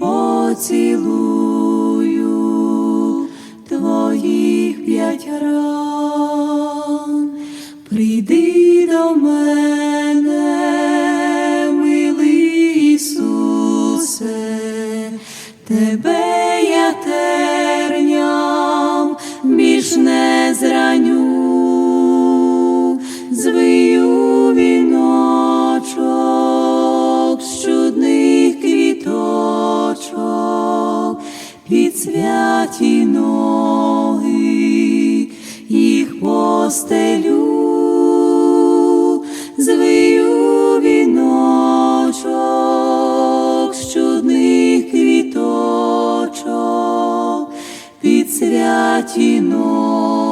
поцілую твоїх п'ять ран. Прийди до мене, милий Ісусе, тебе під святі ноги їх постелю, звию віночок з чудних квіточок, під святі ноги